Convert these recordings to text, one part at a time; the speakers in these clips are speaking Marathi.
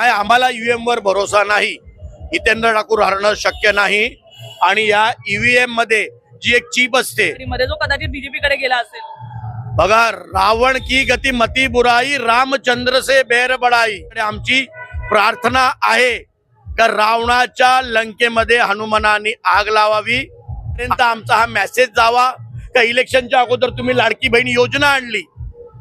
नाही आम्हाला ईव्हीएम वर भरोसा नाही हितेंद्र ठाकूर हरणं शक्य नाही. आणि या ईव्हीएममध्ये जी एक चीप असते मध्ये जो कदाचित बीजेपी कडे गेला असेल. बघा रावण की गती मती बुराई रामचंद्र से बेर बडाई. आमची प्रार्थना आहे का रावणाच्या लंकेमध्ये हनुमानाने आग लावावी. पर्यंत आमचा हा मेसेज जावा का इलेक्शनच्या अगोदर तुम्ही लाडकी बहीण योजना आणली.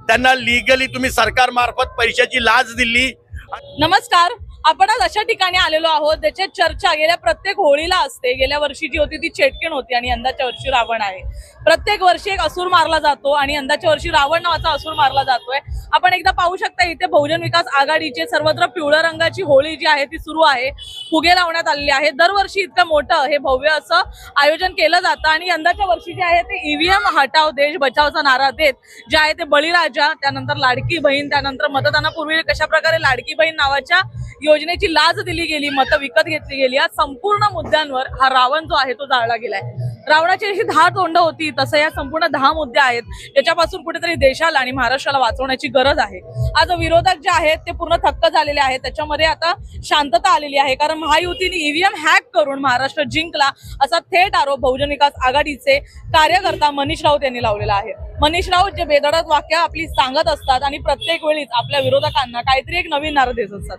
त्यांना लिगली तुम्ही सरकार मार्फत पैशाची लाच दिली. नमस्कार. आपण आज अशा ठिकाणी आलेलो आहोत ज्याची चर्चा गेल्या प्रत्येक होळीला असते. गेल्या वर्षी जी होती ती चेटकेण होती आणि यंदाच्या वर्षी रावण आहे. प्रत्येक वर्षी एक असुर मारला जातो आणि यंदाच्या वर्षी रावण नावाचा असुर मारला जातोय. आपण एकदा पाहू शकता इथे बहुजन विकास आघाडीचे सर्वत्र पिवळ्या रंगाची होळी जी आहे ती सुरू आहे. फुगे लावण्यात आलेली आहे. दरवर्षी इतकं मोठं हे भव्य असं आयोजन केलं जातं आणि यंदाच्या वर्षी जे आहे ते ईव्हीएम हटाव देश बचावचा नारा देत जे आहे ते बळीराजा त्यानंतर लाडकी बहीण त्यानंतर मतदानापूर्वी कशा प्रकारे लाडकी बहीण नावाच्या योजनेची लाच दिली गेली मतं विकत घेतली गेली या संपूर्ण मुद्द्यांवर हा रावण जो आहे तो जाळला गेलाय. रावणाची अशी दहा तोंड होती तसं या संपूर्ण दहा मुद्दे आहेत ज्याच्यापासून कुठेतरी देशाला आणि महाराष्ट्राला वाचवण्याची गरज आहे. आज विरोधक जे आहेत ते पूर्ण थक्क झालेले आहेत त्याच्यामध्ये आता शांतता आलेली आहे कारण महायुतीने ईव्हीएम हॅक करून महाराष्ट्र जिंकला असा थेट आरोप बहुजन विकास आघाडीचे कार्यकर्ता मनीष राऊत यांनी लावलेला आहे. मनीष राऊत जे बेदडत वाक्य आपली सांगत असतात आणि प्रत्येक वेळीच आपल्या विरोधकांना काहीतरी एक नवीन नारा देत असतात.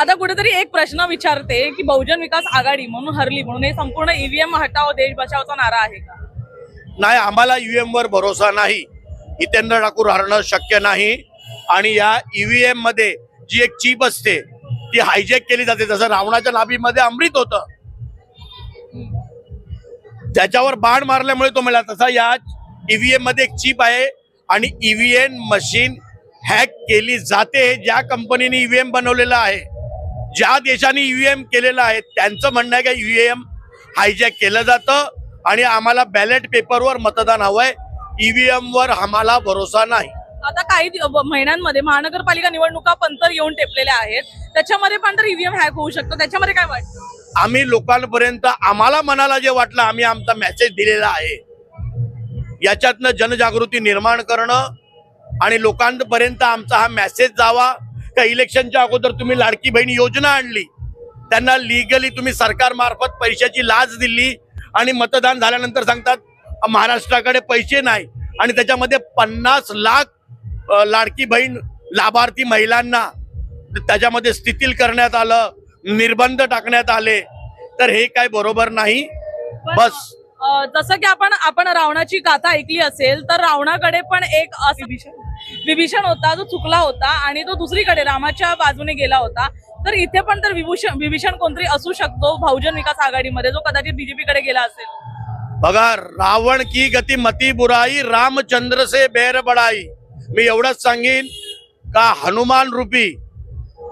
आता कुठेतरी एक प्रश्न विचारते की बहुजन विकास आघाडी म्हणून हरली म्हणून हे संपूर्ण ईव्हीएम हटाव देश बचावचा नारा आहे का? नाही आम्हाला ईव्हीएम वर भरोसा नाही. हितेंद्र ठाकूर हरणं शक्य नाही. आणि या ईव्हीएममध्ये जी एक चीप असते ती हायजॅक केली जाते. जसं रावणाच्या नाभीमध्ये अमृत होतं. ज्याच्यावर बाण मारल्यामुळे तो मिळाला तसा या ईव्हीएममध्ये एक चीप आहे. आणि ईव्हीएम मशीन हॅक केली जाते ज्या कंपनीने ईव्हीएम बनवलेलं आहे. ज्या देशाने ईव्हीएम केलेलं आहे त्यांचं म्हणणं आहे का ईव्हीएम हायजॅक केलं जातं आणि आम्हाला बॅलेट पेपरवर मतदान हवंय. ईव्हीएम वर आम्हाला भरोसा नाही. आता काही महिन्यांमध्ये महानगरपालिका निवडणुका पण तर येऊन टेपलेल्या आहेत. त्याच्यामध्ये पण तर ईव्हीएम हॅक होऊ शकतं. त्याच्यामध्ये काय वाटतं? आम्ही लोकांपर्यंत आम्हाला मनाला जे वाटलं आम्ही आमचा मेसेज दिलेला आहे. याच्यातनं जनजागृती निर्माण करणं आणि लोकांपर्यंत आमचा हा मेसेज जावा. का इलेक्शनच्या अगोदर तुम्ही लाडकी बहीण योजना आणली? त्यांना लिगली तुम्ही सरकार मार्फत पैशाची लाच दिली आणि मतदान झाल्यानंतर सांगतात महाराष्ट्राकडे पैसे नाही. आणि त्याच्यामध्ये पन्नास लाख लाडकी बहीण लाभार्थी महिलांना त्याच्यामध्ये स्थितील करण्यात आलं निर्बंध टाकण्यात आले. तर हे काय बरोबर नाही? बस. जसं की आपण आपण रावणाची गाथा ऐकली असेल तर रावणाकडे पण एक विभीषण. विभीषण होता जो चुकला होता आणि तो दुसरीकडे रामाच्या बाजूने गेला होता. तर इथे पण तर विभूषण विभीषण कोणतरी असू शकतो बहुजन विकास आघाडीमध्ये जो कदाचित बीजेपी कडे गेला असेल. बघा रावण की गती मती बुराई रामचंद्र से बेर बडाई. मी एवढंच सांगेन का हनुमान रूपी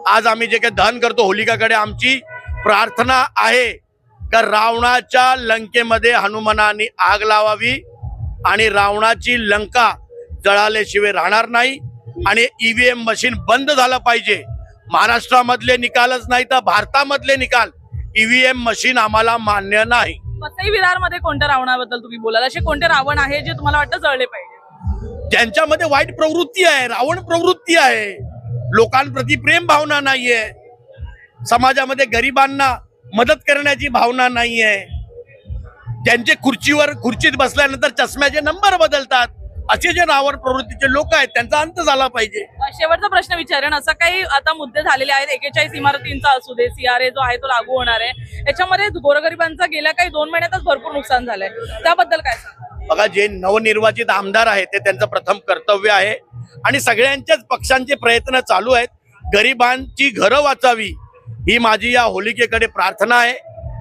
आज आम्ही जे काही दहन करतो होलिकाकडे आमची प्रार्थना आहे. का रावणाच्या लंकेमध्ये हनुमानाने आग लावावी आणि रावणाची लंका जळाल्याशिवाय राहणार नाही आणि ईव्हीएम मशीन बंद झालं पाहिजे. महाराष्ट्रामधले निकालच नाही तर भारतामधले निकाल. ईव्हीएम मशीन आम्हाला मान्य नाही. वसई विरारमध्ये कोणत्या रावणाबद्दल तुम्ही बोलाल? असे कोणते रावण आहे जे तुम्हाला वाटतं जळले पाहिजे? ज्यांच्यामध्ये वाईट प्रवृत्ती आहे रावण प्रवृत्ती आहे. लोकांप्रती प्रेम भावना नाहीये. समाजामध्ये गरिबांना मदत करण्याची भावना नाहीये. ज्यांचे खुर्चीवर खुर्चीत बसल्यानंतर चष्म्याचे नंबर बदलतात. असे जे रावण प्रवृत्तीचे लोक आहेत त्यांचा अंत झाला पाहिजे. शेवटचा प्रश्न विचारेन. असं काही आता मुद्दे झालेले आहेत. एकेचाळीस इमारतींचा असू दे सीआरए जो आहे तो लागू होणार आहे. याच्यामध्ये गोरगरिबांचा गेल्या काही दोन महिन्यातच भरपूर नुकसान झालंय. त्याबद्दल काय बघा जे नवनिर्वाचित आमदार आहेत ते त्यांचं प्रथम कर्तव्य आहे. आणि सगळ्यांच्याच पक्षांचे प्रयत्न चालू आहेत. गरिबांची घरं वाचावी. ही माझी या होलिकेकडे प्रार्थना आहे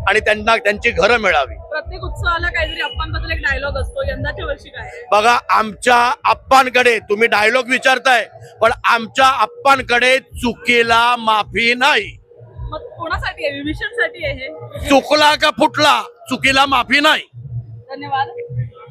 आणि त्यांना त्यांची घरं मिळावी. प्रत्येक उत्सवाला काहीतरी अप्पांबद्दल एक डायलॉग असतो. यंदाच्या वर्षी काय? बघा आमच्या आप्पांकडे तुम्ही डायलॉग विचारताय पण आमच्या आप्पांकडे चुकीला माफी नाही. मग कोणासाठी आहे? विभीषणसाठी आहे हे? चुकला का फुटला चुकीला माफी नाही. धन्यवाद.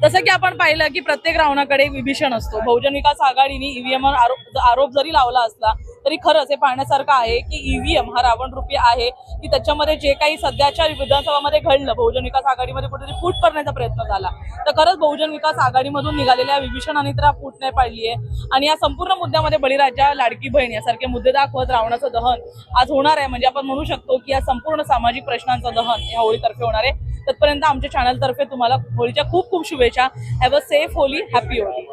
जसं की आपण पाहिलं की प्रत्येक रावणाकडे एक विभीषण असतो. बहुजन विकास आघाडीने ईव्हीएम आरोप जरी लावला असला तरी खरंच हे पाहण्यासारखं आहे की ईव्हीएम हा रावण रुपी आहे की त्याच्यामध्ये जे काही सध्याच्या विधानसभामध्ये घडलं बहुजन विकास आघाडीमध्ये कुठेतरी फूट करण्याचा प्रयत्न झाला. तर खरंच बहुजन विकास आघाडीमधून निघालेल्या विभीषणाने तर फूट नाही पाडली आहे. आणि या संपूर्ण मुद्द्यामध्ये बळीराजा लाडकी बहीण यासारखे मुद्दे दाखवत रावणाचं दहन आज होणार आहे. म्हणजे आपण म्हणू शकतो की या संपूर्ण सामाजिक प्रश्नांचं दहन या होळीतर्फे होणार आहे. तत्पर्यंत आमच्या चॅनलतर्फे तुम्हाला होळीच्या खूप खूप शुभेच्छा. Have a safe Holi happy Holi